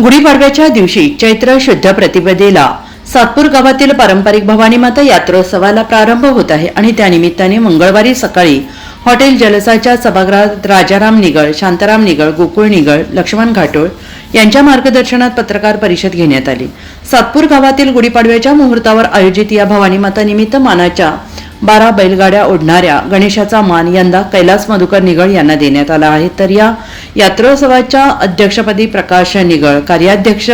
गुढीपाडव्याच्या दिवशी चैत्र शुद्ध प्रतिपदेला सातपूर गावातील पारंपरिक भवानी माता यात्रोत्सवाला प्रारंभ होत आहे आणि त्यानिमित्ताने मंगळवारी सकाळी हॉटेल जलसाच्या सभागृहात राजाराम निगळ शांताराम निगळ गोकुळ निगळ लक्ष्मण घाटोळ यांच्या मार्गदर्शनात पत्रकार परिषद घेण्यात आली. सातपूर गावातील गुढीपाडव्याच्या मुहूर्तावर आयोजित या भवानी माता निमित्त मानाच्या बारा बैलगाड्या ओढणाऱ्या गणेशाचा मान यंदा कैलास मधुकर निगळ यांना देण्यात आला आहे. तर या यात्रोत्सवाच्या अध्यक्षपदी प्रकाश निगळ कार्याध्यक्ष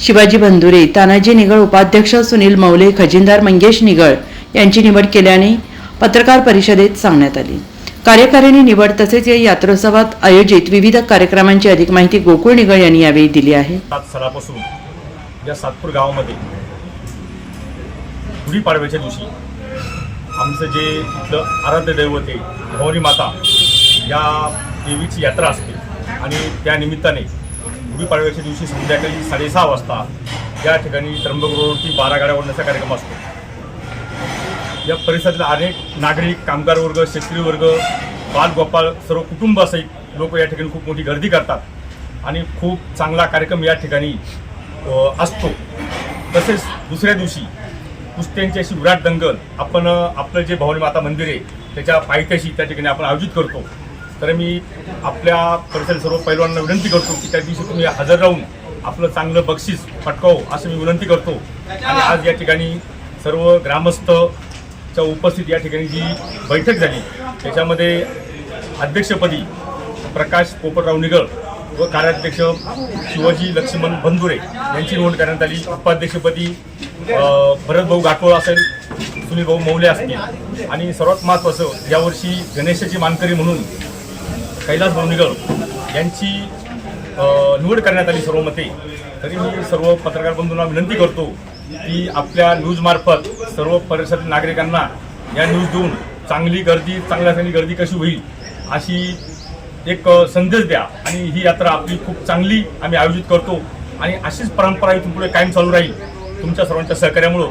शिवाजी बंधुरे तानाजी निगळ उपाध्यक्ष सुनील मौले खजिनदार मंगेश निगळ यांची निवड केल्याने पत्रकार परिषदेत सांगण्यात आली. कार्यकारिणी निवड तसेच या यात्रोत्सवात आयोजित विविध कार्यक्रमांची अधिक माहिती गोकुळ निगळ यांनी यावेळी दिली आहे. सालापासून या सातपूर गावामध्ये गुढीपाडव्याच्या दिवशी आमचं जे इथलं आराध्य दैवत आहे भवानी माता या देवीची यात्रा असते आणि त्यानिमित्ताने गुढीपाडव्याच्या दिवशी संध्याकाळी साडेसहा वाजता या ठिकाणी त्र्यंबक रोडवरती बारा गाड्या ओढण्याचा कार्यक्रम असतो. या परिसरातील अनेक नागरिक कामगार वर्ग शेतकरी वर्ग बालगोपाळ सर्व कुटुंबासहित लोक या ठिकाणी खूप मोठी गर्दी करतात आणि खूप चांगला कार्यक्रम या ठिकाणी असतो. तसेच दुसऱ्या दिवशी कुस्त्यांची अशी विराट दंगल आपण आपलं जे भवानी माता मंदिर आहे त्याच्या पायथ्याशी त्या ठिकाणी आपण आयोजित करतो. तर मी आपल्या परिसर सर्व पैलवानांना विनंती करतो की त्या दिवशी तुम्ही हजर राहून आपलं चांगलं बक्षीस पटकावं असं मी विनंती करतो. आणि आज या ठिकाणी सर्व ग्रामस्थच्या उपस्थित या ठिकाणी जी बैठक झाली त्याच्यामध्ये अध्यक्षपदी प्रकाश पोपटराव निगळ व कार्याध्यक्ष शिवाजी लक्ष्मण बंधुरे यांची निवड करण्यात आली. उपाध्यक्षपदी भरतभाऊ गाठोळ असेल सुनील भाऊ मौले असतील. आणि सर्वात महत्त्वाचं यावर्षी गणेशाची मानकरी म्हणून कैलास भाऊ यांची निवड करण्यात आली सर्व मते तरी मी सर्व पत्रकार बंधूंना विनंती करतो की आपल्या न्यूजमार्फत सर्व परिसरातील नागरिकांना या न्यूज देऊन चांगली गर्दी चांगल्या चांगली गर्दी कशी होईल अशी एक संदेश द्या. आणि ही यात्रा आपली खूप चांगली आम्ही आयोजित करतो. आणि अशीच परंपरा इथून पुढे कायम चालू राहील. तुमच्या सर्वांच्या सहकार्यामुळं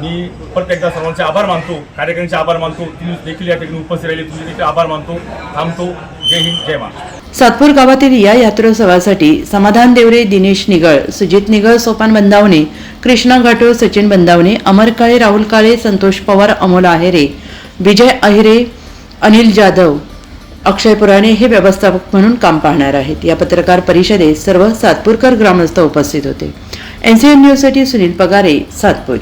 मी परत एकदा सर्वांचे आभार मानतो कार्यकर्त्यांचे आभार मानतो. तुम्ही देखील या ठिकाणी उपस्थित राहिले तुझे देखील आभार मानतो थांबतो. जय हिंद जय महाराष्ट्र. सातपूर गावातील या यात्रोत्सवासाठी समाधान देवरे दिनेश निगळ सुजित निगळ सोपान बंदावणे कृष्णा घाटोळ सचिन बंदावणे अमर काळे राहुल काळे संतोष पवार अमोल आहेरे विजय अहिरे अनिल जाधव अक्षय पुराणे हे व्यवस्थापक म्हणून काम पाहणार आहेत. या पत्रकार परिषदेत सर्व सातपूरकर ग्रामस्थ उपस्थित होते. एनसीएन न्यूजसाठी सुनील पगारे सातपूर.